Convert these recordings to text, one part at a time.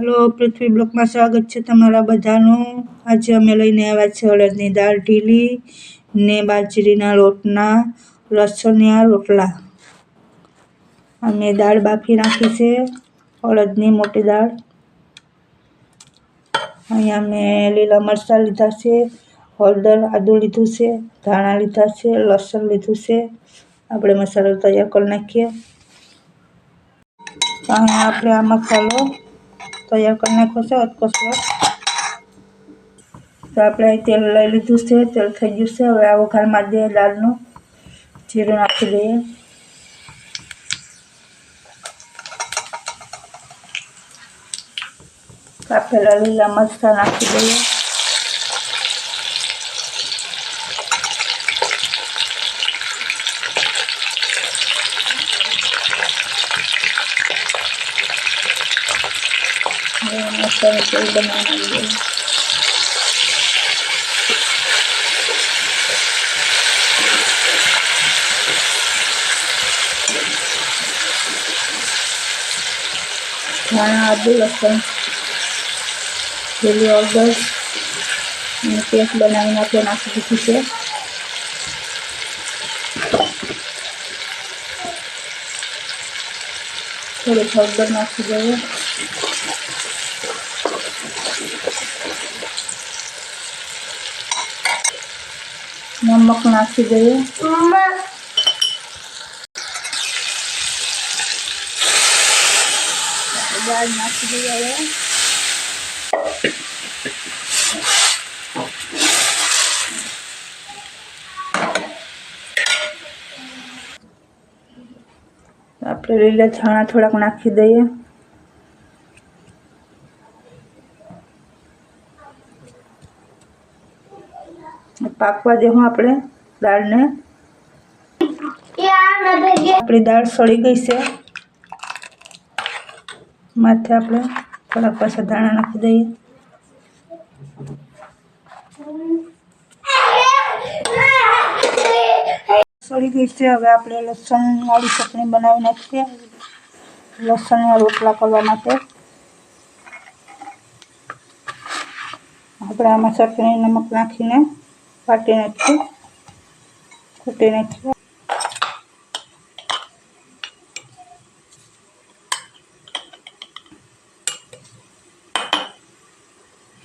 Hello, પૃથ્વી બ્લોકમાં સ્વાગત છે તમારા બધાનું. આજે અમે લઈને આવ્યા છે અડદની દાળ ઢીલી ને બાજરીના લોટના લસણિયા રોટલા. અમે દાળ બાફી નાખી છે અડદની મોટી દાળ. અહીંયા મેં લીલા મરચાં લીધા છે, હળદર આદું લીધું છે, ધાણા લીધા છે, લસણ લીધું છે. આપણે મસાલો તૈયાર કરી નાખીએ. અહીંયા આપણે આ મસાલો તૈયાર કરી નાખ્યો છે અધકચરો તો આપણે તેલ લઈ લીધું છે, તેલ થઈ ગયું છે. હવે આ વઘારમાં દઈએ દાળનું. જીરું નાખી દઈએ. કાપેલા લીલા મરચાં નાખી દઈએ. bastante el banana mana ada? lang. Daily orders. Nag-test ba namin natin ang sacrifices? kalau order na siguro. નાખી દઈએ નમક નાખી દઈએ દાળ નાખી દઈએ હવે આપણે લીલા ધાણા થોડાક નાખી દઈએ પાકવા દેવું આપણે દાળને આપણી દાળ સળી ગઈ છે માથે આપણે થોડાક પાછા દાણા નાખી દઈએ સળી ગઈ છે હવે આપણે લસણવાળી ચટણી બનાવી નાખીએ લસણના રોટલા કરવા માટે આપણે આમાં ચટણી નમક નાખીને વાટી కుట్టినట్టు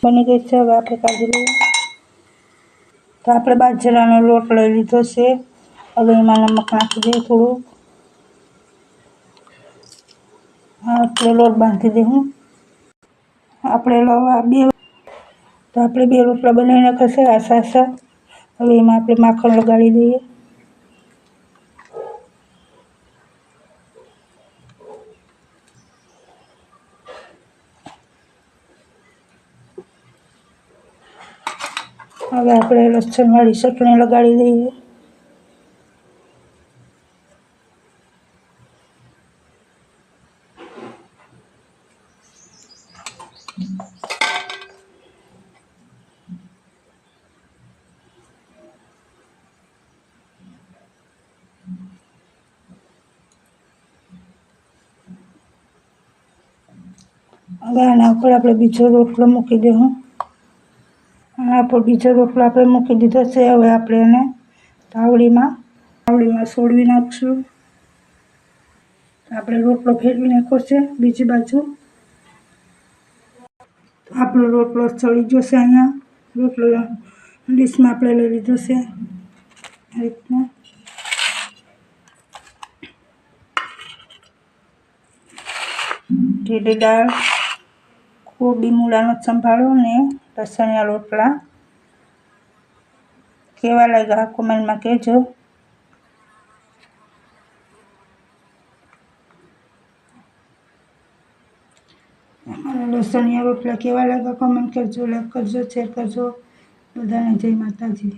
બની ગઈ છે. હવે આપણે કાઢી લઈએ. તો આપણે બાજરાનો લોટ લઈ લીધો છે. હવે એમાં નમક નાખી દઈએ થોડું. આપણે લોટ બાંધી દઈએ આપણે બે તો આપણે બે રોટલા બનાવી નાખશે આસા આસા હવે એમાં આપણે માખણ લગાડી દઈએ હવે આપણે લસણવાળી ચટણી લગાડી દઈએ હવે આના ઉપર આપણે બીજો રોટલો મૂકી દઉં આના પર બીજો રોટલો આપણે મૂકી દીધો છે. હવે આપણે એને તાવડીમાં તાવડીમાં સોડવી નાખશું. આપણે રોટલો ફેરવી નાખ્યો છે બીજી બાજુ. આપણો રોટલો ચડી જશે અહીંયા. રોટલો ડીશમાં આપણે લઈ લીધો છે. આ રીતના. ઢીલી દાળ. કોબી મૂળાનો સંભાળો ને લસણિયા રોટલા. કેવા લાગ્યા કોમેન્ટમાં કહેજો. લસણિયા રોટલા કેવા લાગ્યા કોમેન્ટ કરજો લાઈક કરજો શેર કરજો. બધાને જય માતાજી.